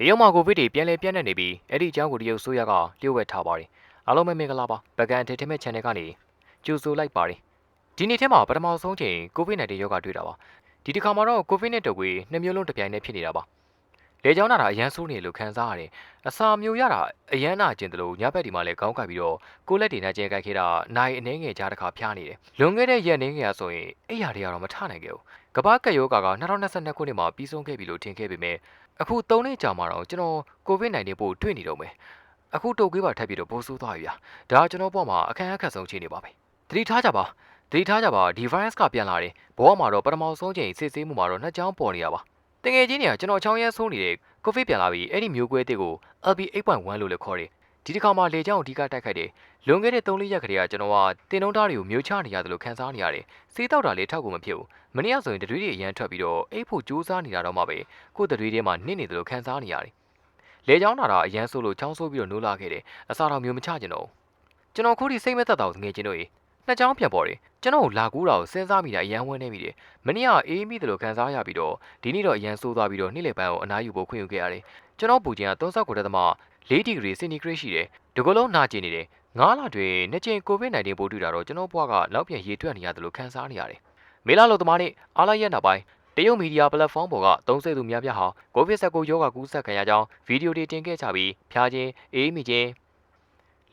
တရုတ်မှာကိုဗစ်တွေပြန်လည်ပြန့်နှံ့နေပြီးအဲ့ဒီအကြောင်းကိုတရုတ်ဆိုရကလျှို့ဝှက်ထားပါတယ်အားလုံးပဲမင်္ဂလာပါဘကန်ထေထေမဲ့ channel ကနေကြိုဆိုလိုက်ပါတယ်ဒီနေ့ထဲမှာပထမဆုံးချိန်ကိုဗစ် -19 ရောဂါတွေ့တာပါဒီတစ်ခါမှာတော့ကိုဗစ်နဲ့တုပ်ကွေးနှစ်မျိုးလုံးတစ်ပြိုင်တည်းဖြစ်နေတာပါလေကြောင်းနာတာအရန်ဆိုးနေလို့ခံစားရတယ်အစာမျိုးရတာအရန်နာကျင်တယ်လို့ညဘက်ဒီမှာလည်းခေါင်းကိုက်ပြီးတော့ကိုလက်တွေနဲ့ကျဲကိုက်ခဲ့တာနိုင်အနေငယ်ကြားတစ်ခါဖျားနေတယ်လွန်ခဲ့တဲ့ရက်အနေငယ်ကဆိုရင်အဲ့ရာတွေကတော့မထနိုင်ခဲ့ဘူး ကမ္ဘာကပ်ရောဂါက2022ခုနှစ်မှာပြီးဆုံးခဲ့ပြီလို့ထင်ခဲ့ပေမဲ့အခု၃နှစ်ကြာမှတော့ကျွန်တော်ကိုဗစ် -19 ပို့တွေ့နေတော့မယ်အခုတုတ်ကွေးပါထပ်ပြီးတော့ပိုးဆိုးသွားပြီဗျာဒါကကျွန်တော်ပေါ့မှာအခက်အခဲဆုံးအခြေအနေပါပဲသတိထားကြပါသတိထားကြပါဒီ virus ကပြန်လာတယ်ဘဝမှာတော့ပထမဆုံးချိန်စစ်ဆေးမှုမှာတော့နှစ်ကြောင်းပေါ်နေရပါတကယ်ချင်းတွေကကျွန်တော်ချောင်းရဲဆိုးနေတဲ့ကိုဗစ်ပြန်လာပြီးအဲ့ဒီမျိုးကွဲတစ်ကို LB 8.1 လို့လည်းခေါ်တယ် ဒီတစ်ခါမှလေကြောင်းအဓိကတိုက်ခိုက်တယ်လွန်ခဲ့တဲ့3-4ရက်ကလေးကကျွန်တော်ကတင်နှုံးသားတွေကိုမျိုးချနေရတယ်လို့ခံစားနေရတယ်စေးတောက်တာလေးထောက်ကိုမဖြစ်ဘူးမနေ့ကဆိုရင်တတွေးတွေအရန်ထွက်ပြီးတော့အိတ်ဖို့ကြိုးစားနေတာတော့မှပဲကိုယ်တတွေးထဲမှာနစ်နေတယ်လို့ခံစားနေရတယ်လေကြောင်းနာတာအရန်ဆိုးလို့ချောင်းဆိုးပြီးတော့နိုးလာခဲ့တယ်အစားတော်မျိုးမချကျင်တော့ကျွန်တော်ခုထိစိတ်မသက်တော့ငွေချင်းတို့ရေနှစ်ချောင်းပြန်ပေါ်တယ်ကျွန်တော်လာကူးတာကိုစဉ်းစားမိတာအရန်ဝန်းနေမိတယ်မနေ့ကအေးမိတယ်လို့ခံစားရပြီးတော့ဒီနေ့တော့အရန်ဆိုးသွားပြီးတော့နေ့လယ်ပိုင်းကိုအနားယူဖို့ခွင့်ယူခဲ့ရတယ်ကျွန်တော်ပူချင်းက39တက်သမ 4ဒီဂရီစင်တီဂရိတ်ရှိတယ်ဒီကလုံးနာကျင်နေတယ်9လတွင်နှစ်ကျင်ကိုဗစ် -19 ပိုးတွေ့တာတော့ကျွန်တော်ဘွားကနောက်ပြန်ရေထွက်နေရတယ်လို့ခံစားနေရတယ်မေလာလို့သမားနေ့အားလိုက်ရက်နောက်ပိုင်းတရုတ်မီဒီယာပလက်ဖောင်းပေါ်ကသုံးဆွဲသူများပြားဟာကိုဗစ် -19 ရောဂါကူးစက်ခံရကြောင်းဗီဒီယိုတွေတင်ခဲ့ကြပြီးဖျားခြင်းအေးမိခြင်း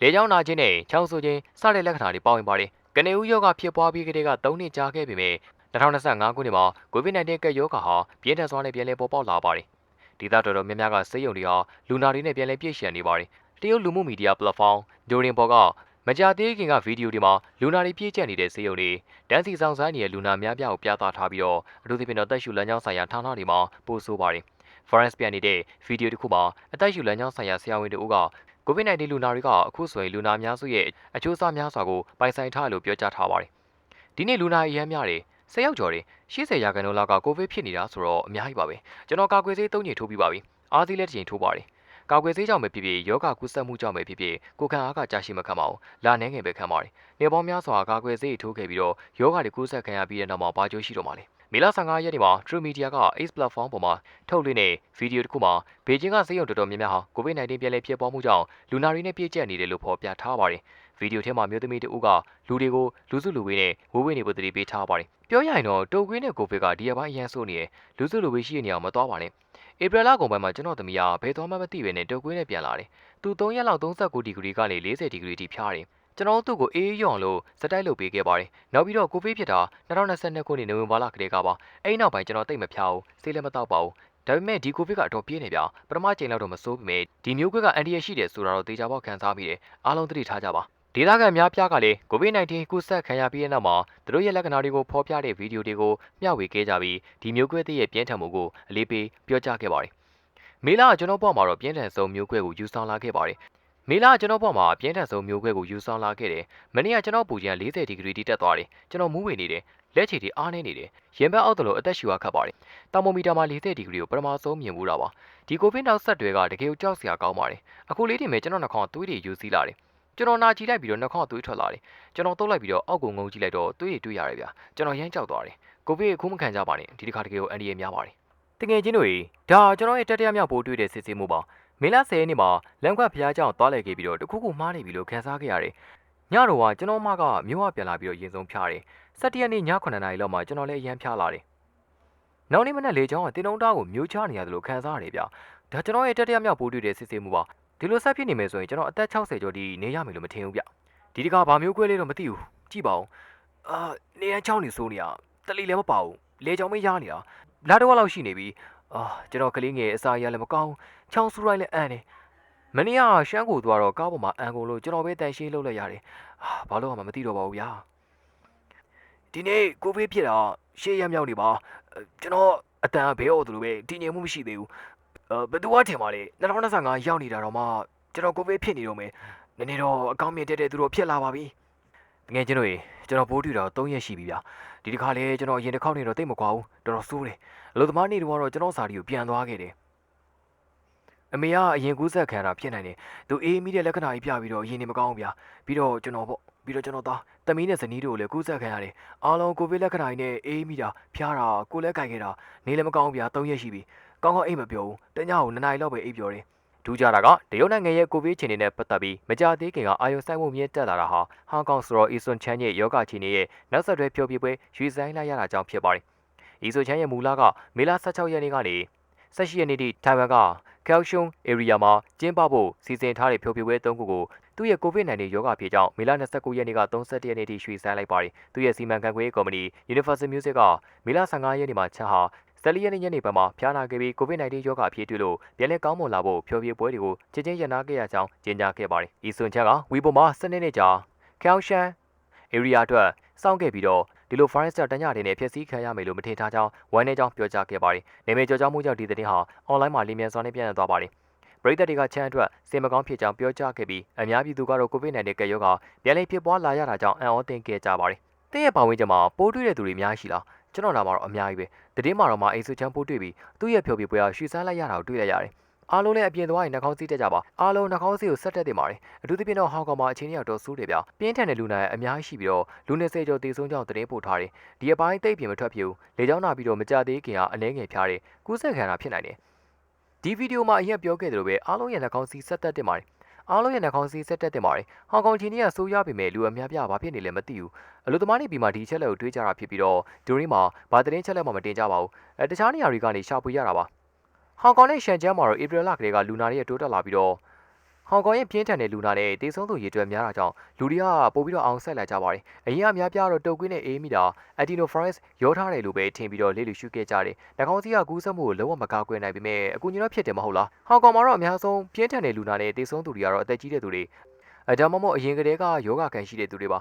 လေကြောင်းနာခြင်းနဲ့ချောင်းဆိုခြင်းစတဲ့လက္ခဏာတွေပါဝင်ပါတယ်ကနေဦးယောဂဖြစ်ပွားပြီးကတည်းက3နှစ်ကြာခဲ့ပေမဲ့2025ခုနှစ်မှာကိုဗစ် -19 ကပ်ရောဂါဟာပြင်းထန်စွာနဲ့ပြန်လည်ပေါ်ပေါက်လာပါတယ် ဒေသတော်တော်များများကစိတ်ယုံတွေဟာလူနာတွေနဲ့ပြန်လည်ပြည့်ရှံနေပါတယ်တရုတ်လူမှုမီဒီယာပလက်ဖောင်းဒိုရင်ပေါ်ကမကြသေးခင်ကဗီဒီယိုတွေမှာလူနာတွေပြည့်ကျက်နေတဲ့စေယုံတွေတန်းစီဆောင်ဆိုင်နေတဲ့လူနာများပြားကိုပြသထားပြီးတော့အထူးသဖြင့်တော့တက်ရှူလမ်းကြောင်းဆိုင်ရာဌာနတွေမှာပို့ဆိုပါတယ်။ Forest ပြန်နေတဲ့ဗီဒီယိုတစ်ခုမှာအသက်ရှူလမ်းကြောင်းဆိုင်ရာဆရာဝန်တို့က COVID-19 လူနာတွေကအခုဆိုရင်လူနာများစုရဲ့အချိုးအစားများစွာကိုပိုင်ဆိုင်ထားလို့ပြောကြားထားပါတယ်။ဒီနေ့လူနာအရမ်းများတယ်။ ၁၀ယောက်ကျော်တယ်80ရာခိုင်နှုန်းလောက်ကကိုဗစ်ဖြစ်နေတာဆိုတော့အများကြီးပါပဲ။ကျွန်တော်ကာကွယ်ဆေး၃ချိန်ထိုးပြီးပါပြီ။အားသေးလည်းတစ်ချိန်ထိုးပါတယ်။ကာကွယ်ဆေးကြောင့်ပဲဖြစ်ဖြစ်ယောဂကူးစက်မှုကြောင့်ပဲဖြစ်ဖြစ်ကိုခံအားကကြာရှိမခံပါဘူး။လာနှဲငယ်ပဲခံပါတယ်။နေပေါင်းများစွာကာကွယ်ဆေးထိုးခဲ့ပြီးတော့ယောဂတွေကူးစက်ခံရပြီးတဲ့နောက်မှာဘာကျိုးရှိတော့မှာလဲ။မေလ15ရက်နေ့မှာ True Media က Ace Platform ပေါ်မှာထုတ်လွှင့်တဲ့ဗီဒီယိုတစ်ခုမှာဘေကျင်းကစေယုံတော်တော်များများဟာ COVID-19 ပြန်လည်ဖြစ်ပေါ်မှုကြောင့်လူနာတွေနဲ့ပြည့်ကျက်နေတယ်လို့ဖော်ပြထားပါတယ်။ ဗီဒီယိုထဲမှာမျိုးသမီးတဦးကလူတွေကိုလူစုလူဝေးနဲ့ဝေးဝေးနေဖို့တတိပေးထားပါတယ်။ပြောရရင်တော့တိုကွေးနဲ့ကိုဗစ်ကဒီရက်ပိုင်းအရန်ဆိုးနေတယ်။လူစုလူဝေးရှိနေအောင်မသွားပါနဲ့။ဧပြီလကုန်ပိုင်းမှာကျွန်တော်သမီးကဘယ်သွားမှမသိပဲနဲ့တိုကွေးနဲ့ပြန်လာတယ်။သူ3ရက်လောက်39ဒီဂရီကနေ40ဒီဂရီထိဖျားတယ်။ကျွန်တော်တို့ကိုအေးအေးရွံ့လို့စတိုက်လုပ်ပေးခဲ့ပါတယ်။နောက်ပြီးတော့ကိုဗစ်ဖြစ်တာ2022ခုနှစ်နိုဝင်ဘာလကတည်းကပါ။အဲ့ဒီနောက်ပိုင်းကျွန်တော်တိတ်မဖျားဘူး။ဆေးလည်းမတော့ပါဘူး။ဒါပေမဲ့ဒီကိုဗစ်ကအတော်ပြင်းနေဗျာပထမချိန်လောက်တော့မစိုးပေမဲ့ဒီမျိုးကွေးကအန်ဒီရရှိတယ်ဆိုတာတော့သေချာပေါက်ခံစားမိတယ်အားလုံးသတိထားကြပါ ဒေသခံများပြားကလည်း COVID-19 ကူးစက်ခံရပြီးတဲ့နောက်မှာသူတို့ရဲ့လက္ခဏာတွေကိုဖော်ပြတဲ့ဗီဒီယိုတွေကိုမျှဝေခဲ့ကြပြီးဒီမျိုးကွဲတဲ့ရဲ့ပြင်းထန်မှုကိုအလေးပေးပြောကြားခဲ့ပါတယ်။မေလာကကျွန်တော်ပေါ့မှာတော့ပြင်းထန်ဆုံးမျိုးကွဲကိုယူဆောင်လာခဲ့ပါတယ်။မေလာကကျွန်တော်ပေါ့မှာပြင်းထန်ဆုံးမျိုးကွဲကိုယူဆောင်လာခဲ့တယ်။မနေ့ကကျွန်တော်ပူချင်40ဒီဂရီတိတက်သွားတယ်။ကျွန်တော်မူးဝေနေတယ်။လက်ချီတွေအားနေနေတယ်။ရင်ဘတ်အောက်တလို့အသက်ရှူရခတ်ပါတယ်။တာမိုမီတာမှာ40ဒီဂရီကိုပထမဆုံးမြင်မှုတာပါ။ဒီကိုဗစ်နောက်ဆက်တွေကတကယ်ကိုကြောက်စရာကောင်းပါတယ်။အခုလေးတင်မဲ့ကျွန်တော်နှာခေါင်းသွေးတွေယူစည်းလာတယ်။ ကျွန်တော်နာကြည့်လိုက်ပြီးတော့နှာခေါင်းသွေးထွက်လာတယ်။ကျွန်တော်တုပ်လိုက်ပြီးတော့အောက်ကိုငုံကြည့်လိုက်တော့သွေးတွေတွေ့ရတယ်ဗျာ။ကျွန်တော်ရမ်းကြောက်သွားတယ်။ကိုဗစ်အခုမခံကြပါနဲ့။ဒီတစ်ခါတကယ်ကိုအန်ဒီရများပါတယ်။တကယ်ချင်းတို့ဒါကျွန်တော်ရဲ့တတိယမြောက်ပိုးတွေ့တဲ့စစ်ဆေးမှုပါ။မေလ10ရက်နေ့မှာလမ်းခွက်ဖျားကြောင်သွားလဲခဲ့ပြီးတော့တခုခုမှားနေပြီလို့ခံစားခဲ့ရတယ်။ညတော့ကကျွန်တော်မကမြို့ဝပြန်လာပြီးတော့ရင်ဆုံးဖျားတယ်။17ရက်နေ့ည9နာရီလောက်မှာကျွန်တော်လည်းအရန်ဖျားလာတယ်။နောက်နေ့မနက်လေချောင်းကတင်တုံးသားကိုမျိုးချနေရတယ်လို့ခံစားရတယ်ဗျာ။ဒါကျွန်တော်ရဲ့တတိယမြောက်ပိုးတွေ့တဲ့စစ်ဆေးမှုပါ။ ဒီလိုဆက်ဖြစ်နေမယ်ဆိုရင်ကျွန်တော်အသက်60ကျော်ဒီနေရမယ်လို့မထင်ဘူးဗျ။ဒီတခါဘာမျိုးကွဲလေးတော့မသိဘူး။ကြည့်ပါဦး။အာနေရန်ချောင်းနေစိုးနေရတလီလည်းမပါဘူး။လေချောင်းမရနေတာ။လာတော့လောက်ရှိနေပြီ။အာကျွန်တော်ကလေးငယ်အစာရလည်းမကောင်း။ချောင်းဆူရိုင်းလည်းအန်နေ။မနေ့ကရှမ်းကိုသွားတော့ကားပေါ်မှာအန်ကုန်လို့ကျွန်တော်ပဲတန်ရှင်းလုပ်လိုက်ရတယ်။အာဘာလို့မှမသိတော့ပါဘူးဗျာ။ဒီနေ့ကိုဗစ်ဖြစ်တာရှေ့ရမြောက်နေပါ။ကျွန်တော်အတန်ဘေးအော်သူလိုပဲတည်ငြိမ်မှုမရှိသေးဘူး။အဲ ဘယ်သူကထင်ပါလဲ2025ရောက်နေတာတော့မှကျွန်တော်ကိုဗစ်ဖြစ်နေတော့မယ်။နည်းနည်းတော့အကောင်းမြင်တက်တဲ့သူတို့ဖြစ်လာပါပြီ။ငယ်ချင်းတို့ရေကျွန်တော်ပိုးတွေ့တာ3ရက်ရှိပြီဗျာ။ဒီတစ်ခါလေကျွန်တော်အရင်တစ်ခေါက်နေတော့တိတ်မကွာဘူး။တော်တော်ဆိုးတယ်။အလုပ်သမားနေတော့ကျွန်တော်စာရီကိုပြန်သွားခဲ့တယ်။အမေကအရင်ကူးဆက်ခံတာဖြစ်နိုင်တယ်။သူအေးမိတဲ့လက္ခဏာကြီးပြပြီးတော့အရင်နေမကောင်းဘူးဗျာ။ပြီးတော့ကျွန်တော်ပေါ့ပြီးတော့ကျွန်တော်သားတမီးနဲ့ဇနီးတို့ကိုလည်းကူးဆက်ခံရတယ်။အားလုံးကိုဗစ်လက္ခဏာကြီးနဲ့အေးမိတာဖျားတာကိုလည်းကြိုက်ခဲ့တာနေလည်းမကောင်းဘူးဗျာ3ရက်ရှိပြီ။ ကောင်းကောင်းအိတ်မပြောဘူးတညကိုနှစ်နာရီလောက်ပဲအိပ်ပြောတယ်ဒူးကြတာကတရုတ်နိုင်ငံရဲ့ကိုဗစ်အခြေအနေနဲ့ပတ်သက်ပြီးမကြသေးခင်ကအာယုံဆိုင်မှုမြင့်တက်လာတာဟာဟောင်ကောင်ဆိုတော့အီဆွန်ချန်ရဲ့ယောဂအခြေအနေရဲ့နောက်ဆက်တွဲဖြိုပြပွဲရွှေဆိုင်လိုက်ရတာကြောင့်ဖြစ်ပါတယ်အီဆွန်ချန်ရဲ့မူလကမေလ16ရက်နေ့ကနေ18ရက်နေ့ထိထိုင်ဝမ်ကကယ်ရှုံ area မှာကျင်းပဖို့စီစဉ်ထားတဲ့ဖြိုပြပွဲ၃ခုကိုသူ့ရဲ့ COVID-19 ရောဂါဖြစ်ကြောင်းမေလ29ရက်နေ့က31ရက်နေ့ထိရွှေ့ဆိုင်းလိုက်ပါတယ်။သူ့ရဲ့စီမံခန့်ခွဲရေးကော်မတီ Universal Music ကမေလ15ရက်နေ့မှာချက်ဟာ 14ရက်နေ့ညနေပိုင်းမှာဖျားနာခဲ့ပြီး COVID-19 ရောဂါဖြစ်တွေ့လို့ပြန်လည်ကောင်းမွန်လာဖို့ဖြောပြပွဲတွေကိုချက်ချင်းရနာခဲ့ရကြောင်းကြေညာခဲ့ပါတယ်။ဤဆွန်ချက်ကဝီပေါ်မှာစနေနေ့ကြာခေါရှန် area အတွက်စောင့်ခဲ့ပြီးတော့ဒီလို virus တညတဲ့နဲ့ဖျက်ဆီးခံရမယ်လို့မထင်ထားကြောင်းဝမ်းနည်းကြောင်းပြောကြားခဲ့ပါတယ်။နေမေကြော်ကြောင်းမှုကြောင့်ဒီသတင်းဟာ online မှာလင်းမြန်စွာနဲ့ပြန့်နှံ့သွားပါတယ်။ပရိသတ်တွေကချမ်းအတွက်စင်မကောင်းဖြစ်ကြောင်းပြောကြားခဲ့ပြီးအများပြည်သူကတော့ COVID-19 ကရောဂါပြန်လည်ဖြစ်ပွားလာရတာကြောင့်အံ့ဩသင့်ခဲ့ကြပါတယ်။တဲ့ရဲ့ပါဝင်ချက်မှာပိုးတွေ့တဲ့သူတွေအများကြီးရှိလား ကျွန်တော်နာမှာတော့အများကြီးပဲ။တည်င်းမှာတော့မှအိမ်ဆူချမ်းပိုးတွေ့ပြီးသူ့ရဲ့ဖြောပြပွဲကရှူဆန်းလိုက်ရတာကိုတွေ့လိုက်ရတယ်။အားလုံးလည်းအပြင်သွားရင်နှာခေါင်းစည်းတက်ကြပါအားလုံးနှာခေါင်းစည်းကိုဆက်တက်တင်ပါတယ်အထူးသဖြင့်တော့ဟောင်ကောင်မှာအချင်းကြီးတော့ဆိုးတယ်ဗျပြင်းထန်တဲ့လူနာရဲ့အများကြီးရှိပြီးတော့လူ20ကျော်တည်ဆုံးကြောင်းသတင်းပို့ထားတယ်ဒီအပိုင်းတိတ်ပြင်မထွက်ဖြစ်ဘူးလေကြောင်းနာပြီးတော့မကြသေးခင်ကအနှဲငယ်ဖျားတယ်ကူးဆက်ခံတာဖြစ်နိုင်တယ်ဒီဗီဒီယိုမှာအရင်ပြောခဲ့သလိုပဲအားလုံးရဲ့နှာခေါင်းစည်းဆက်တက်တင်ပါတယ် အားလုံးရဲ့နှာခေါင်းစည်းဆက်တက်တင်ပါတယ်ဟောင်ကောင်ချင်းကြီးကဆိုးရပေမဲ့လူအများပြဘာဖြစ်နေလဲမသိဘူးအလို့သမားနေပြီးမှဒီချက်လက်ကိုတွေးကြတာဖြစ်ပြီးတော့ဒိုရီမှာဘာသတင်းချက်လက်မှမတင်ကြပါဘူးအဲတခြားနေရာတွေကနေရှာဖွေရတာပါဟောင်ကောင်နဲ့ရှန်ကျန်းမှာတော့ဧပြီလကတည်းကလူနာတွေရဲ့တိုးတက်လာပြီးတော့ ဟောင်ကောင်ရဲ့ပြင်းထန်တဲ့လူနာနဲ့တေဆုံးသူရေတွက်များတာကြောင့်လူတွေကပို့ပြီးတော့အောင်ဆက်လာကြပါတယ်။အရင်ကများပြားတော့တုတ်ကွင်းနဲ့အေးမိတာ Adenovirus ရောထားတယ်လို့ပဲထင်ပြီးတော့လေ့လူရှုခဲ့ကြတယ်။နှာခေါင်းစည်းကကူးစက်မှုကိုလုံးဝမကာကွယ်နိုင်ပေမဲ့အကူအညီတော့ဖြစ်တယ်မဟုတ်လား။ဟောင်ကောင်မှာတော့အများဆုံးပြင်းထန်တဲ့လူနာနဲ့တေဆုံးသူတွေကတော့အသက်ကြီးတဲ့သူတွေ။အဲဒါမှမဟုတ်အရင်ကတည်းကယောဂခံရှိတဲ့သူတွေပါ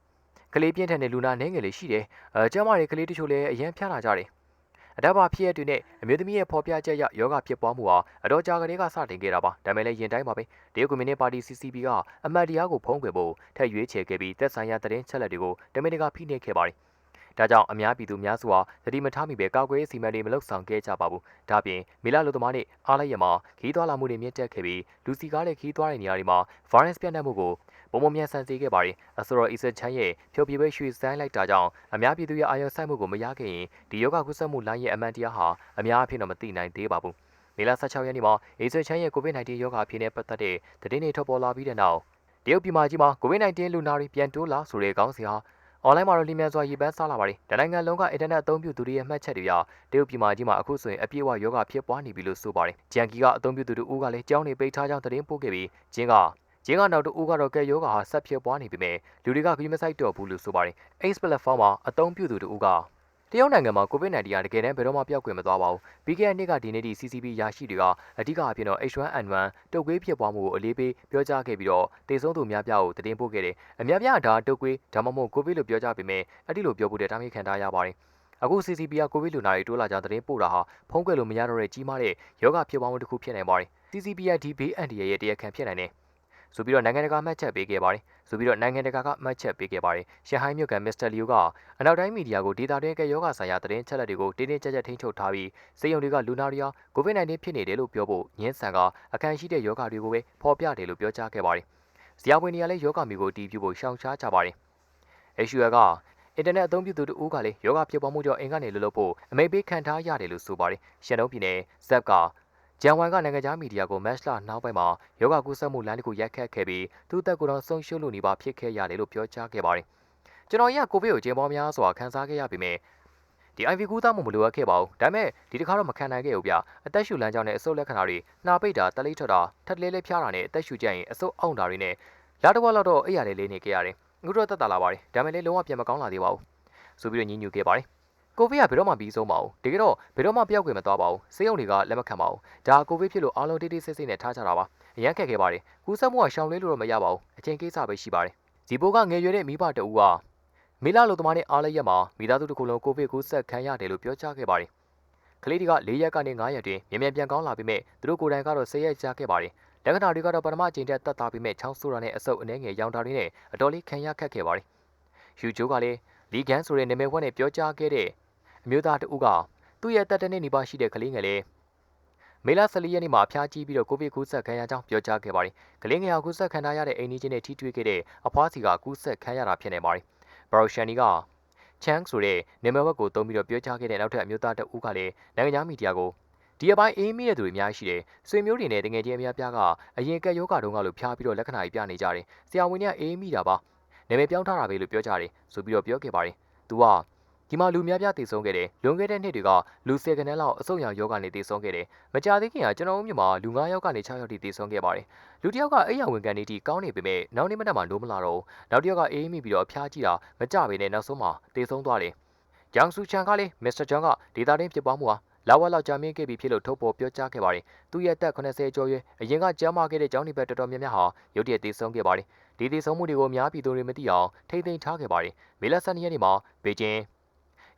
။ကလေးပြင်းထန်တဲ့လူနာနှဲငယ်လေးရှိတယ်။အဲကျမတွေကလေးတချို့လည်းအရန်ဖျားလာကြတယ်။ အဒါပါဖြစ်ရတဲ့နဲ့အမျိုးသမီးရဲ့ဖော်ပြချက်အရယောဂဖြစ်ပွားမှုဟာအတော်ကြာကလေးကစတင်ခဲ့တာပါဒါပေမဲ့လည်းရင်တိုင်းပါပဲတရုတ်ကွန်မြူနစ်ပါတီ CCP ကအမတ်တရားကိုဖုံးကွယ်ဖို့ထက်ရွေးချယ်ခဲ့ပြီးသက်ဆိုင်ရာသတင်းချက်လက်တွေကိုတမင်တကာဖိနှိပ်ခဲ့ပါတယ်ဒါကြောင့်အများပြည်သူများစုဟာသတိမထားမိပဲကာကွယ်ရေးစီမံတွေမလုပ်ဆောင်ခဲ့ကြပါဘူး။ဒါပြင်မီလာလူသမားနဲ့အားလိုက်ရမှာခီးသွားလာမှုတွေမြင့်တက်ခဲ့ပြီးလူစီကားနဲ့ခီးသွားတဲ့နေရာတွေမှာ virus ပြန့်နှံ့မှုကို ပုံမမြန်ဆန်စေခဲ့ပါတယ်။အဆိုတော်အီဆန်ချန်ရဲ့ဖြိုပြပွဲရွှေဆိုင်လိုက်တာကြောင့်အများပြည်သူရဲ့အာရုံစိုက်မှုကိုမရခဲ့ရင်ဒီယောဂကုသမှုလိုင်းရဲ့အမှန်တရားဟာအများအဖြစ်တော့မသိနိုင်သေးပါဘူး။မေလ16ရက်နေ့မှာအီဆန်ချန်ရဲ့ COVID-19 ယောဂအဖြစ်နဲ့ပတ်သက်တဲ့သတင်းတွေထွက်ပေါ်လာပြီးတဲ့နောက်တရုတ်ပြည်မှာကြီးမှာ COVID-19 လူနာတွေပြန်တိုးလာဆိုတဲ့ခေါင်းစဉ်ဟာအွန်လိုင်းမှာတော့လီမြန်စွာရေပန်းစားလာပါတယ်။တနိုင်ငံလုံးကအင်တာနက်အသုံးပြုသူတွေရဲ့မှတ်ချက်တွေအရတရုတ်ပြည်မှာကြီးမှာအခုဆိုရင်အပြည့်အဝယောဂဖြစ်ပွားနေပြီလို့ဆိုပါတယ်။ဂျန်ကီကအသုံးပြုသူတို့ဦးကလည်းကြောင်းနေပိတ်ထားကြောင်းသတင်းပို့ခဲ့ပြီးဂျင်းက ဂျင်းကနောက်တူဦးကတော့ကဲယောဂါဟာဆက်ဖြစ်ပွားနေပြီမဲ့လူတွေကခရီးမဆိုင်တော့ဘူးလို့ဆိုပါတယ်။ Ace platform မှာအသုံးပြုသူတို့ကတရုတ်နိုင်ငံမှာ COVID-19 ကတကယ်တမ်းဘယ်တော့မှပျောက်ကွယ်မသွားပါဘူး။ပြီးခဲ့တဲ့နှစ်ကဒီနေ့ထိ CCP ရရှိတွေကအဓိကအဖြစ်တော့ H1N1 တုပ်ကွေးဖြစ်ပွားမှုကိုအလေးပေးပြောကြားခဲ့ပြီးတော့တေဆုံးသူများပြားကိုတည်င်းပို့ခဲ့တယ်။အများပြားဒါတုပ်ကွေးဒါမှမဟုတ် COVID လို့ပြောကြပေမဲ့အဲ့ဒီလိုပြောဖို့တဲ့တားမြစ်ခံထားရပါတယ်။အခု CCP ကကိုဗစ်လူနာတွေတိုးလာကြောင်းသတင်းပို့တာဟာဖုံးကွယ်လို့မရတော့တဲ့ကြီးမားတဲ့ယောဂဖြစ်ပွားမှုတစ်ခုဖြစ်နိုင်ပါတယ်။ CCP ကဒီဘေးအန်ဒီရဲ့တရားခံဖြစ်နိုင်တယ် ဆိုပြီးတော့နိုင်ငံတကာမှတ်ချက်ပေးခဲ့ပါတယ်ဆိုပြီးတော့နိုင်ငံတကာကမှတ်ချက်ပေးခဲ့ပါတယ်ရှန်ဟိုင်းမြို့ကမစ္စတာလီယိုကအနောက်တိုင်းမီဒီယာကိုဒေတာတွင်းကယောဂဆိုင်ရာသတင်းချက်လက်တွေကိုတင်းတင်းကြပ်ကြပ်ထိန်းချုပ်ထားပြီးစေယုံတွေကလူနာရီယာ COVID-19 ဖြစ်နေတယ်လို့ပြောဖို့ညင်းဆန်ကအခမ်းရှိတဲ့ယောဂတွေကိုပဲဖော်ပြတယ်လို့ပြောကြားခဲ့ပါတယ်ဇာဝင်တွေကလည်းယောဂမျိုးကိုတီးပြဖို့ရှောင်ရှားကြပါတယ် HUL ကအင်တာနက်အသုံးပြုသူတို့ကလည်းယောဂဖြစ်ပေါ်မှုကြောင့်အင်ကနေလွတ်လို့ဖို့အမိန့်ပေးခံထားရတယ်လို့ဆိုပါတယ်ရှန်တုံးပြည်နယ်ဇက်က ဂျန်ဝမ်ကနိုင်ငံခြားမီဒီယာကိုမက်စလာနောက်ပိုင်းမှာယောဂကူးစက်မှုလမ်းတစ်ခုရိုက်ခတ်ခဲ့ပြီးသူ့အသက်ကိုယ်တော်ဆုံးရှုံးလို့နေပါဖြစ်ခဲ့ရတယ်လို့ပြောကြားခဲ့ပါတယ်။ကျွန်တော်ရကိုဗစ်ကိုကျင်းပေါ်များစွာခံစားခဲ့ရပေမဲ့ဒီ IV ကူးသားမှုမလိုအပ်ခဲ့ပါဘူး။ဒါပေမဲ့ဒီတစ်ခါတော့မခံနိုင်ခဲ့ဘူးဗျ။အသက်ရှူလမ်းကြောင်းနဲ့အဆုတ်လက္ခဏာတွေနှာပိတ်တာတလိထွက်တာထက်လဲလဲဖျားတာနဲ့အသက်ရှူကြရင်အဆုတ်အောင်တာတွေနဲ့လာတော့လောက်တော့အိပ်ရတယ်လေးနေခဲ့ရတယ်။အခုတော့တက်တာလာပါတယ်။ဒါပေမဲ့လည်းလုံးဝပြန်မကောင်းလာသေးပါဘူး။ဆိုပြီးတော့ညှဉ်းညူခဲ့ပါတယ် ကိုဗစ်ကဘယ်တော့မှပြီးဆုံးပါဘူးတကယ်တော့ဘယ်တော့မှပြောက်ွယ်မသွားပါဘူးစေးရုံတွေကလက်မခံပါဘူးဒါကိုဗစ်ဖြစ်လို့အားလုံးတိတိဆိတ်ဆိတ်နဲ့ထားကြတာပါအရန်ခက်ခဲပါတယ်ကူးစက်မှုကရှောင်လေးလို့တော့မရပါဘူးအချိန်ကိစ္စပဲရှိပါတယ်ဇီပိုကငယ်ရွယ်တဲ့မိဘတအူကမေလာလိုသမားနဲ့အားလည်းရက်မှာမိသားစုတစ်ခုလုံးကိုဗစ်ကူးစက်ခံရတယ်လို့ပြောကြားခဲ့ပါတယ်ကလေးတွေက၄ရက်ကနေ9ရက်တွင်မြန်မြန်ပြန်ကောင်းလာပြီးမဲ့သူတို့ကိုယ်တိုင်ကတော့10ရက်ကြာခဲ့ပါတယ်လက္ခဏာတွေကတော့ပထမအချိန်တက်တက်တာပြီးမဲ့ချောင်းဆိုးတာနဲ့အဆုပ်အနေငယ်ရောင်တာတွေနဲ့အတော်လေးခံရခက်ခဲ့ပါတယ်ယူဂျိုကလည်းလီဂန်ဆိုတဲ့နာမည်ဝက်နဲ့ပြောကြားခဲ့တဲ့ အမျိုးသားတဦးကသူ့ရဲ့တက်တနစ်နီးပါးရှိတဲ့ကလေးငယ်လေးမေလ14ရက်နေ့မှာဖျားကြီးပြီးတော့ကိုဗစ်ကူးစက်ခံရကြောင်းပြောကြားခဲ့ပါတယ်။ကလေးငယ်ဟာကူးစက်ခံရတဲ့အိမ်နီးချင်းနဲ့ထိတွေ့ခဲ့တဲ့အဖွားစီကကူးစက်ခံရတာဖြစ်နေပါတယ်။ဘရောရှန်နီကချန်ဆိုတဲ့နာမည်ဝက်ကိုသုံးပြီးတော့ပြောကြားခဲ့တဲ့နောက်ထပ်အမျိုးသားတဦးကလည်းနိုင်ငံခြားမီဒီယာကိုဒီအပိုင်းအေးမိတဲ့သူတွေအများကြီးရှိတယ်ဆွေမျိုးတွေနဲ့တငယ်ချင်းအများပြားကအရင်ကက်ယောဂတုန်းကလို့ဖျားပြီးတော့လက္ခဏာကြီးပြနေကြတယ်ဆရာဝန်တွေကအေးမိတာပါနာမည်ပြောင်းထားတာပဲလို့ပြောကြတယ်ဆိုပြီးတော့ပြောခဲ့ပါတယ်သူက ဒီမှာလူများပြားတည်ဆုံးခဲ့တယ်လွန်ခဲ့တဲ့နှစ်တွေကလူ၁၀ခန်းလောက်အဆုတ်ရောင်ယောဂနဲ့တည်ဆုံးခဲ့တယ်မကြသေးခင်ကကျွန်တော်တို့မြန်မာလူ9ယောက်ကနေ6ယောက်ထိတည်ဆုံးခဲ့ပါတယ်လူတစ်ယောက်ကအိယာဝင်ကန်နေတီကောင်းနေပေမဲ့နောက်နေ့မနက်မှနိုးမလာတော့နောက်တစ်ယောက်ကအေးမိပြီးတော့ဖျားကြည့်တာမကြပေနဲ့နောက်ဆုံးမှတည်ဆုံးသွားတယ်ဂျောင်ဆူချန်ကလည်းမစ္စတာဂျွန်ကဒေတာရင်းဖြစ်ပွားမှုဟာလာဝက်လောက်ကြာမြင့်ခဲ့ပြီဖြစ်လို့ထုတ်ပေါ်ပြောကြားခဲ့ပါတယ်။သူ့ရဲ့အသက်80ကျော်ရွယ်အရင်ကကျမ်းမာခဲ့တဲ့ကျောင်းနေဘက်တော်တော်များများဟာရုတ်တရက်တည်ဆုံးခဲ့ပါတယ်။ဒီတည်ဆုံးမှုတွေကိုအများပြည်သူတွေမသိအောင်ထိမ့်သိမ်းထားခဲ့ပါတယ်။မေလ12ရက်နေ့မှာဘေကျင်း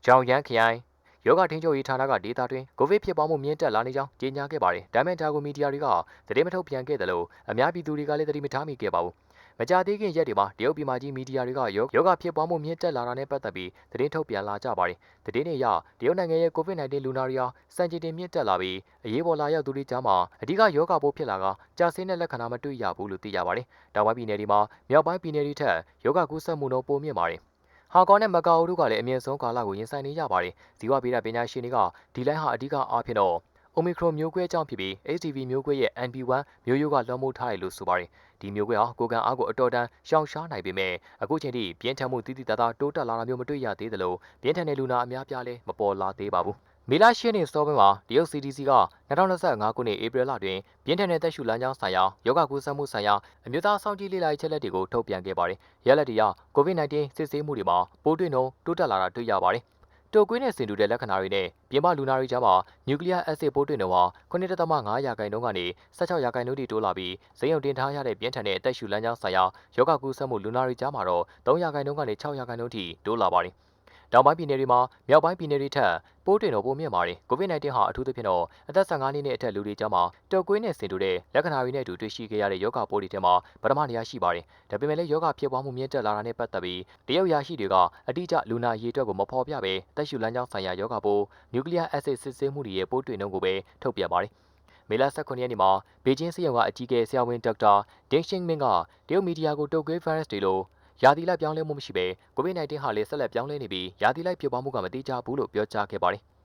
ဂျောင်ယန်ခရိုင်ယောဂထင်းချုပ်ရေးဌာနကဒေတာတွင်ကိုဗစ်ဖြစ်ပွားမှုမြင့်တက်လာနေကြောင်းကြေညာခဲ့ပါတယ်။ဒါပေမဲ့ဒါကိုမီဒီယာတွေကသတင်းမထုတ်ပြန်ခဲ့တယ်လို့အများပြည်သူတွေကလည်းသတိမထားမိခဲ့ပါဘူး။မကြသေးခင်ရက်တွေမှာတရုတ်ပြည်မှာကြီးမီဒီယာတွေကယောဂဖြစ်ပွားမှုမြင့်တက်လာတာနဲ့ပတ်သက်ပြီးသတင်းထုတ်ပြန်လာကြပါတယ်။သတင်းတွေအရတရုတ်နိုင်ငံရဲ့ COVID-19 လူနာတွေဟာစံချိန်တင်မြင့်တက်လာပြီးအရေးပေါ်လာရောက်သူတွေကြားမှာအဓိကယောဂပိုးဖြစ်လာကကြာဆင်းတဲ့လက္ခဏာမတွေ့ရဘူးလို့သိရပါတယ်။တောင်ပိုင်းပြည်နယ်တွေမှာမြောက်ပိုင်းပြည်နယ်တွေထက်ယောဂကူးစက်မှုနှုန်းပိုမြင့်ပါတယ်။ ဟာကောင်နဲ့မကာအိုတို့ကလည်းအမြင့်ဆုံးကာလကိုရင်ဆိုင်နေကြပါတယ်။ဇီဝဗေဒပညာရှင်တွေကဒီလိုင်းဟာအဓိကအားဖြင့်တော့ Omicron မျိုးကွဲကြောင့်ဖြစ်ပြီး HDV မျိုးကွဲရဲ့ NB1 မျိုးရိုးကလွှမ်းမိုးထားတယ်လို့ဆိုပါတယ်။ဒီမျိုးကွဲဟာကိုယ်ကံအားကိုအတော်တန်ရှောင်ရှားနိုင်ပေမဲ့အခုချိန်ထိပြင်းထန်မှုတိတိတသားတိုးတက်လာတာမျိုးမတွေ့ရသေးသလိုပြင်းထန်တဲ့လူနာအများပြားလည်းမပေါ်လာသေးပါဘူး။ မေလ10ရက်နေ့စောပိုင်းမှာတရုတ် CDC က2025ခုနှစ်ဧပြီလတွင်ပြင်းထန်တဲ့တက်ရှူလမ်းကြောင်းဆိုင်ရာယောဂကူးစက်မှုဆိုင်ရာအမျိုးသားစောင့်ကြည့်လေ့လာရေးချက်လက်တွေကိုထုတ်ပြန်ခဲ့ပါတယ်။ရက်လက်တွေက COVID-19 စစ်ဆေးမှုတွေမှာပိုးတွေ့နှုန်းတိုးတက်လာတာတွေ့ရပါတယ်။တိုကွေးနဲ့ဆင်တူတဲ့လက္ခဏာတွေနဲ့ပြင်ပလူနာတွေကြားမှာနျူကလ িয়ার အက်ဆစ်ပိုးတွေ့နှုန်းဟာ9.5ရာခိုင်နှုန်းကနေ16ရာခိုင်နှုန်းထိတိုးလာပြီးဇိမ်ရုံတင်ထားရတဲ့ပြင်းထန်တဲ့အသက်ရှူလမ်းကြောင်းဆိုင်ရာယောဂကူးစက်မှုလူနာတွေကြားမှာတော့3ရာခိုင်နှုန်းကနေ6ရာခိုင်နှုန်းထိတိုးလာပါတယ်။ တောင်ပိုင်းပြည်နယ်တွေမှာမြောက်ပိုင်းပြည်နယ်တွေထက်ပိုးတင်တော့ပိုမြင့်ပါတယ်။ COVID-19 ဟာအထူးသဖြင့်တော့အသက်15နှစ်နဲ့အထက်လူတွေကြားမှာတုပ်ကွေးနဲ့ဆင်တူတဲ့လက္ခဏာတွေနဲ့အတူတွေ့ရှိခဲ့ရတဲ့ယောဂပိုးတွေထဲမှာပထမနေရာရှိပါတယ်။ဒါပေမဲ့လည်းယောဂဖြစ်ပွားမှုမြင့်တက်လာတာနဲ့ပတ်သက်ပြီးတရုတ်ရာရှိတွေကအတိအကျလူနာရေးအတွက်ကိုမဖော်ပြဘဲတက်ရှူလမ်းကြောင်းဆိုင်ရာယောဂပိုးနျူကလ িয়ার အက်ဆစ်စစ်ဆေးမှုတွေရဲ့ပိုးတွေ့နှုန်းကိုပဲထုတ်ပြန်ပါတယ်။မေလ18ရက်နေ့မှာဘေကျင်းစေယုံကအကြီးအကဲဆရာဝန်ဒေါက်တာဒင်းရှင်းမင်းကတရုတ်မီဒီယာကိုတုပ်ကွေးဗိုင်းရပ်စ်တွေလို ရာသီလိုက်ပြောင်းလဲမှုမရှိဘဲ COVID-19 ဟာလည်းဆက်လက်ပြောင်းလဲနေပြီးရာသီလိုက်ဖြစ်ပွားမှုကမတိကျဘူးလို့ပြောကြားခဲ့ပါတယ်။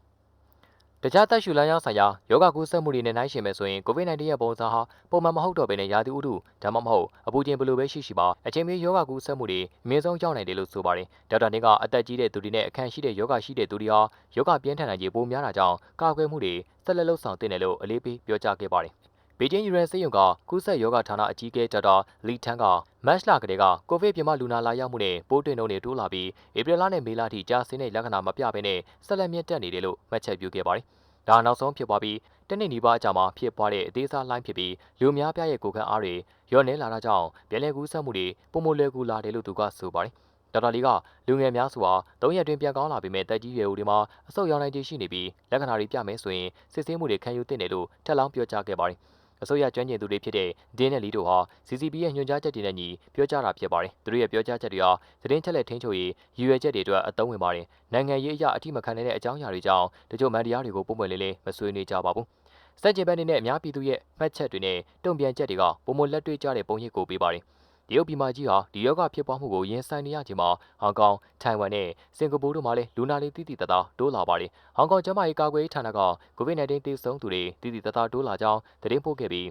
တခြားသက်ရှူလမ်းကြောင်းဆိုင်ရာယောဂကူးစက်မှုတွေနဲ့နှိုင်းယှဉ်မယ်ဆိုရင် COVID-19 ရဲ့ပုံစံဟာပုံမှန်မဟုတ်တော့ဘဲနဲ့ရာသီဥတုဒါမှမဟုတ်အပူချိန်ဘယ်လိုပဲရှိရှိပါအချိန်မီယောဂကူးစက်မှုတွေအမြင့်ဆုံးရောက်နိုင်တယ်လို့ဆိုပါတယ်။ဒေါက်တာနစ်ကအသက်ကြီးတဲ့သူတွေနဲ့အခန့်ရှိတဲ့ယောဂရှိတဲ့သူတွေဟာယောဂပြင်းထန်နိုင်ခြေပိုများတာကြောင့်ကာကွယ်မှုတွေဆက်လက်လှုပ်ဆောင်သင့်တယ်လို့အလေးပေးပြောကြားခဲ့ပါတယ်။ ဘေကျင်းယူရန်စေယုံကကုသယောဂဌာနအကြီးအကဲဒေါက်တာလီထန်ကမတ်လကတည်းကကိုဗစ်ပြမလူနာလာရောက်မှုနဲ့ပိုးတွေ့နှုန်းတွေတိုးလာပြီးဧပြီလနဲ့မေလထိကြာဆင်းတဲ့လက္ခဏာမပြဘဲနဲ့ဆက်လက်မြင့်တက်နေတယ်လို့မှတ်ချက်ပြုခဲ့ပါတယ်။ဒါနောက်ဆုံးဖြစ်ပွားပြီးတနစ်နီးပါးအကြာမှာဖြစ်ပွားတဲ့အသေးစားလိုင်းဖြစ်ပြီးလူများပြားရဲ့ကိုယ်ခံအားတွေရော့နေလာတာကြောင့်ပြည်လဲကူးဆက်မှုတွေပုံမလွယ်ကူလာတယ်လို့သူကဆိုပါတယ်။ဒေါက်တာလီကလူငယ်များစွာ၃ရက်တွင်ပြန်ကောင်းလာပေမဲ့တက်ကြီးရွယ်ဦးတွေမှာအဆုတ်ရောင်နိုင်ခြင်းရှိနေပြီးလက္ခဏာတွေပြမယ်ဆိုရင်စစ်ဆေးမှုတွေခံယူသင့်တယ်လို့ထပ်လောင်းပြောကြားခဲ့ပါတယ်။ အစိုးရကျွမ်းကျင်သူတွေဖြစ်တဲ့ဒင်းနဲ့လီတို့ဟာ CCP ရဲ့ညွှန်ကြားချက်တွေနဲ့ညီပြောကြားတာဖြစ်ပါတယ်။သူတို့ရဲ့ပြောကြားချက်တွေဟာသတင်းချက်လက်ထင်းချုပ်ရေးရည်ရွယ်ချက်တွေအတွက်အသုံးဝင်ပါတယ်။နိုင်ငံရေးအရာအထိမခံနိုင်တဲ့အကြောင်းအရာတွေကြောင့်တချို့မန်တရားတွေကိုပုံပွင့်လေးလေးမဆွေးနွေးကြပါဘူး။စက်ကျင်ဘက်နေနဲ့အများပြည်သူရဲ့မှတ်ချက်တွေနဲ့တုံ့ပြန်ချက်တွေကပုံမလက်တွေ့ကြတဲ့ပုံရိပ်ကိုပေးပါတယ်။ တရုတ်ပြည်မကြီးဟာဒီယောဂဖြစ်ပွားမှုကိုရင်ဆိုင်နေရချိန်မှာဟောင်ကောင်၊ထိုင်ဝမ်နဲ့စင်ကာပူတို့မှလည်းလူနာလေးတိတိတသားတိုးလာပါတယ်။ဟောင်ကောင်ကျန်းမာရေးကာကွယ်ရေးဌာနက COVID-19 သေဆုံးသူတွေတိတိတသားတိုးလာကြောင်းသတင်းပို့ခဲ့ပြီး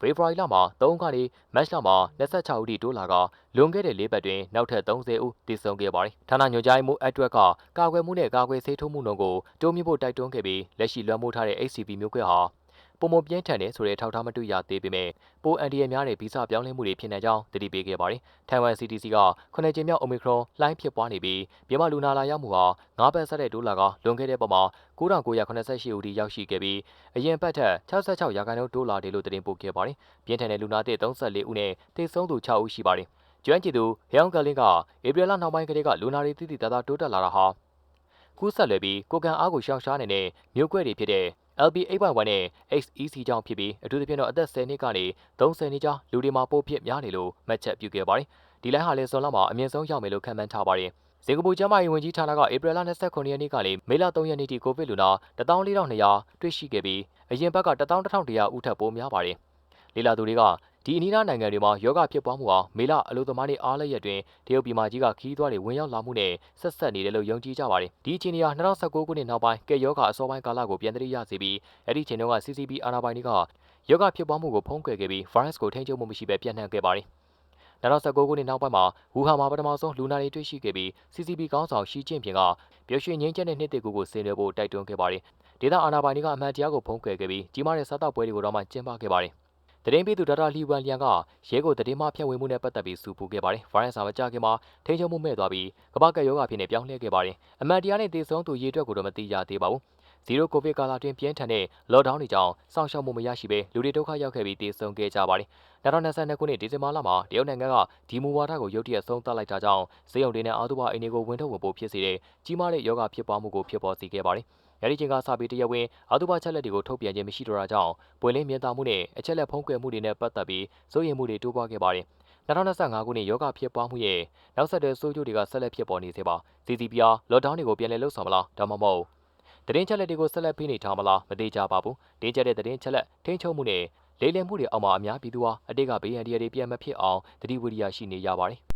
ဖေဖော်ဝါရီလမှာ3ကနေမတ်လမှာ26ဦးထိတိုးလာကလွန်ခဲ့တဲ့၄ပတ်တွင်နောက်ထပ်30ဦးတည်ဆုံခဲ့ပါတယ်။ဌာနညွှန်ကြားမှုအအတွက်ကကာကွယ်မှုနဲ့ကာကွယ်ဆေးထိုးမှုနှုန်းကိုတိုးမြင့်ဖို့တိုက်တွန်းခဲ့ပြီးလက်ရှိလွှမ်းမိုးထားတဲ့ HCP မျိုးကွဲဟာ ပုံမပြင်းထန်တဲ့ဆိုတဲ့ထောက်ထားမတွေ့ရသေးပေမဲ့ပိုအန်ဒီရများတဲ့ဗီဇပြောင်းလဲမှုတွေဖြစ်နေကြောင်းသတိပေးခဲ့ပါတယ်။ထိုင်ဝမ် CDC ကခုနှစ်ကြိမ်မြောက် Omicron လှိုင်းဖြစ်ပွားနေပြီးမြန်မာလူနာလာရောက်မှုဟာ၅ပတ်ဆက်တဲ့ဒိုလာကလွန်ခဲ့တဲ့ပုံမှာ9988ဦးထိရောက်ရှိခဲ့ပြီးအရင်ပတ်ထက်66ရာခိုင်နှုန်းတိုးလာတယ်လို့သတင်းပို့ခဲ့ပါတယ်။ပြင်းထန်တဲ့လူနာသစ်34ဦးနဲ့သေဆုံးသူ6ဦးရှိပါတယ်။ကျွမ်းကျင်သူဟယောင်ကလင်းကဧပြီလနောက်ပိုင်းကတည်းကလူနာတွေတိတိတသားတိုးတက်လာတာဟာကူးဆက်လွယ်ပြီးကိုကန်အားကိုရှောင်ရှားနေတဲ့မျိုးကွဲတွေဖြစ်တဲ့ LB8.1 နဲ့ XEC ကြောင့်ဖြစ်ပြီးအထူးသဖြင့်တော့အသက်10နှစ်ကနေ30နှစ်ကြားလူတွေမှာပိုးဖြစ်များနေလို့မှတ်ချက်ပြုခဲ့ပါတယ်။ဒီလိုင်းဟာလည်းဇွန်လမှာအမြင့်ဆုံးရောက်မယ်လို့ခန့်မှန်းထားပါတယ်။စင်ကာပူကျန်းမာရေးဝန်ကြီးဌာနကဧပြီလ29ရက်နေ့ကလည်းမေလ3ရက်နေ့ထိကိုဗစ်လူနာ14200တွေ့ရှိခဲ့ပြီးအရင်ဘက်က11100ဦးထပ်ပိုများပါတယ်။လေလာသူတွေက ဒီအနီးနားနိုင်ငံတွေမှာယောဂဖြစ်ပွားမှုဟာမေလအလို့သမားနေ့အားလည်းရက်တွင်တရုတ်ပြည်မကြီးကခီးသွွားတွေဝင်ရောက်လာမှုနဲ့ဆက်ဆက်နေတယ်လို့ယုံကြည်ကြပါတယ်။ဒီအခြေအနေဟာ2019ခုနှစ်နောက်ပိုင်းကဲယောဂအစောပိုင်းကာလကိုပြန်တရိရစေပြီးအဲ့ဒီချိန်တုန်းက CCP အာဏာပိုင်တွေကယောဂဖြစ်ပွားမှုကိုဖုံးကွယ်ခဲ့ပြီး virus ကိုထိန်းချုပ်မှုမရှိဘဲပြန့်နှံ့ခဲ့ပါတယ်။2019ခုနှစ်နောက်ပိုင်းမှာဝူဟန်မှာပထမဆုံးလူနာတွေတွေ့ရှိခဲ့ပြီး CCP ကောင်းဆောင်ရှီကျင့်ဖျင်ကပျော်ရွှင်ငြိမ်းချမ်းတဲ့နှစ်တစ်ကူကိုဆင်နွှဲဖို့တိုက်တွန်းခဲ့ပါတယ်။ဒေသအာဏာပိုင်တွေကအမှန်တရားကိုဖုံးကွယ်ခဲ့ပြီးကြီးမားတဲ့စားတောက်ပွဲတွေကိုတော့မှကျင်းပခဲ့ပါတယ်။ တရင်ပြည်သူဒေါက်တာလီဝမ်လျံကရဲကိုတည်င်းမဖြန့်ဝေမှုနဲ့ပတ်သက်ပြီးစူပူခဲ့ပါတယ်။ဗိုင်းရပ်စ်မကြခင်မှာထိန်းချုပ်မှုမဲ့သွားပြီးကမ္ဘာ့ကပ်ရောဂါဖြစ်နေပြောင်းလဲခဲ့ပါတယ်။အမှန်တရားနဲ့တည်ဆုံသူရေအတွက်ကိုတော့မသိရသေးပါဘူး။ဇီရိုကိုဗစ်ကာလတွင်ပြင်းထန်တဲ့လော့ဒေါင်းတွေကြောင့်စောင့်ရှောက်မှုမရရှိဘဲလူတွေဒုက္ခရောက်ခဲ့ပြီးတည်ဆုံခဲ့ကြပါတယ်။2022ခုနှစ်ဒီဇင်ဘာလမှာတရုတ်နိုင်ငံကဒီမူဝါဒကိုရုတ်တရက်ဆုံးသတ်လိုက်တာကြောင့်စေယုံတွေနဲ့အာသုဘအိမ်တွေကိုဝင်ထုတ်ဝင်ပို့ဖြစ်စေတဲ့ကြီးမားတဲ့ယောဂဖြစ်ပွားမှုကိုဖြစ်ပေါ်စေခဲ့ပါတယ်။ အဲဒီချိန်ကစပြီးတရဝင်းအာသုဘချက်လက်တွေကိုထုတ်ပြန်ခြင်းမရှိတော့တာကြောင့်ပွင့်လင်းမြင်သာမှုနဲ့အချက်လက်ဖုံးကွယ်မှုတွေနဲ့ပတ်သက်ပြီးစိုးရိမ်မှုတွေတိုးပွားခဲ့ပါတယ်။2025ခုနှစ်ယောဂဖြစ်ပွားမှုရဲ့နောက်ဆက်တွဲဆိုးကျိုးတွေကဆက်လက်ဖြစ်ပေါ်နေသေးပါ CCPR လော့ဒေါင်းတွေကိုပြန်လည်လှုပ်ဆောင်မလားဒါမှမဟုတ်တရင်ချက်လက်တွေကိုဆက်လက်ဖိနေထားမလားမသေးကြပါဘူးတင်းကျပ်တဲ့တရင်ချက်လက်ထိန်းချုပ်မှုနဲ့လေးလံမှုတွေအောက်မှာအများပြည်သူဟာအတိတ်ကဘေးရန်တရားတွေပြန်မဖြစ်အောင်တတိဝိရိယရှိနေရပါတယ်